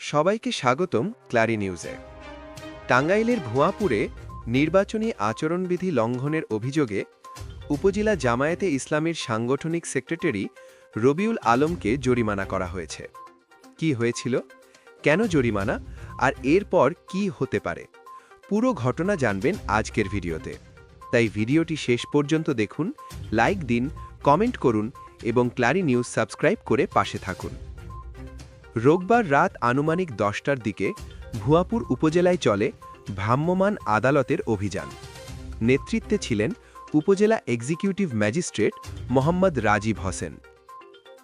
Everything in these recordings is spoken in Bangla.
সবাইকে স্বাগতম ক্লারি নিউজে। টাঙ্গাইলের ভুয়াপুরে নির্বাচনী আচরণবিধি লঙ্ঘনের অভিযোগে উপজেলা জামায়াতে ইসলামীর সাংগঠনিক সেক্রেটারি রবিউল আলমকে জরিমানা করা হয়েছে। কি হয়েছিল? কেন জরিমানা? আর এরপর কি হতে পারে? পুরো ঘটনা জানবেন আজকের ভিডিওতে। তাই ভিডিওটি শেষ পর্যন্ত দেখুন, লাইক দিন, কমেন্ট করুন এবং ক্লারি নিউজ সাবস্ক্রাইব করে পাশে থাকুন। রোববার রাত আনুমানিক দশটার দিকে ভুয়াপুর উপজেলায় চলে ভ্রাম্যমাণ আদালতের অভিযান। নেতৃত্বে ছিলেন উপজেলা এক্সিকিউটিভ ম্যাজিস্ট্রেট মোহাম্মদ রাজীব হোসেন।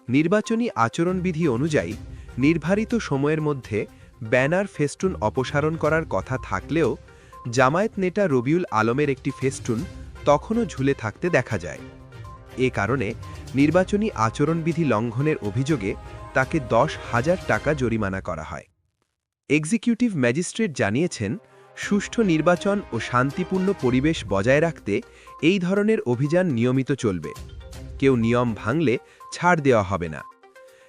নির্বাচনী আচরণবিধি অনুযায়ী নির্ধারিত সময়ের মধ্যে ব্যানার ফেস্টুন অপসারণ করার কথা থাকলেও জামায়াত নেতা রবিউল আলমের একটি ফেস্টুন তখনও ঝুলে থাকতে দেখা যায়। এ কারণে নির্বাচনী আচরণবিধি লঙ্ঘনের অভিযোগে তাকে দশ হাজার টাকা জরিমানা করা হয়। এক্সিকিউটিভ ম্যাজিস্ট্রেট জানিয়েছেন, সুষ্ঠু নির্বাচন ও শান্তিপূর্ণ পরিবেশ বজায় রাখতে এই ধরনের অভিযান নিয়মিত চলবে। কেউ নিয়ম ভাঙলে ছাড় দেওয়া হবে না।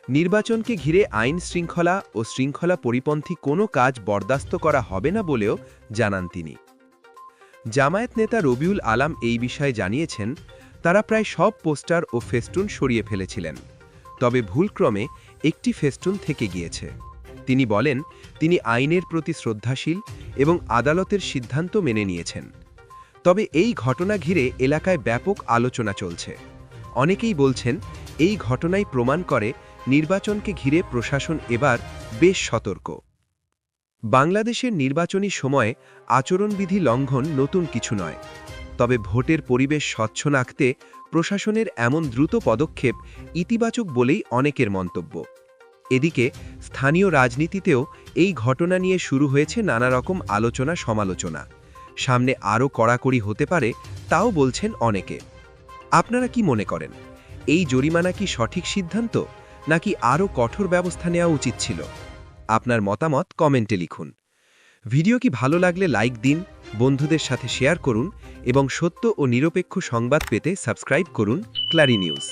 নির্বাচনকে ঘিরে আইন শৃঙ্খলা ও শৃঙ্খলা পরিপন্থী কোনো কাজ বরদাস্ত করা হবে না বলেও জানান তিনি। জামায়াত নেতা রবিউল আলাম এই বিষয়ে জানিয়েছেন, তারা প্রায় সব পোস্টার ও ফেস্টুন সরিয়ে ফেলেছিলেন। তবে ভুলক্রমে একটি ফেস্টুন থেকে গিয়েছে। তিনি বলেন, তিনি আইনের প্রতি শ্রদ্ধাশীল এবং আদালতের সিদ্ধান্ত মেনে নিয়েছেন। তবে এই ঘটনা ঘিরে এলাকায় ব্যাপক আলোচনা চলছে। অনেকেই বলছেন, এই ঘটনাই প্রমাণ করে নির্বাচনকে ঘিরে প্রশাসন এবার বেশ সতর্ক। বাংলাদেশের নির্বাচনী সময়ে আচরণবিধি লঙ্ঘন নতুন কিছু নয়। তবে ভোটের পরিবেশ স্বচ্ছ রাখতে প্রশাসনের এমন দ্রুত পদক্ষেপ ইতিবাচক বলেই অনেকের মন্তব্য। এদিকে, স্থানীয় রাজনীতিতেও এই ঘটনা নিয়ে শুরু হয়েছে নানা রকম আলোচনা সমালোচনা। সামনে আরও কড়াকড়ি হতে পারে তাও বলছেন অনেকে। আপনারা কি মনে করেন, এই জরিমানা কি সঠিক সিদ্ধান্ত, নাকি আরও কঠোর ব্যবস্থা নেওয়া উচিত ছিল? আপনার মতামত কমেন্টে লিখুন। ভিডিও কি ভালো লাগলে লাইক দিন, বন্ধুদের সাথে শেয়ার করুন এবং সত্য ও নিরপেক্ষ সংবাদ পেতে সাবস্ক্রাইব করুন ক্লারি নিউজ।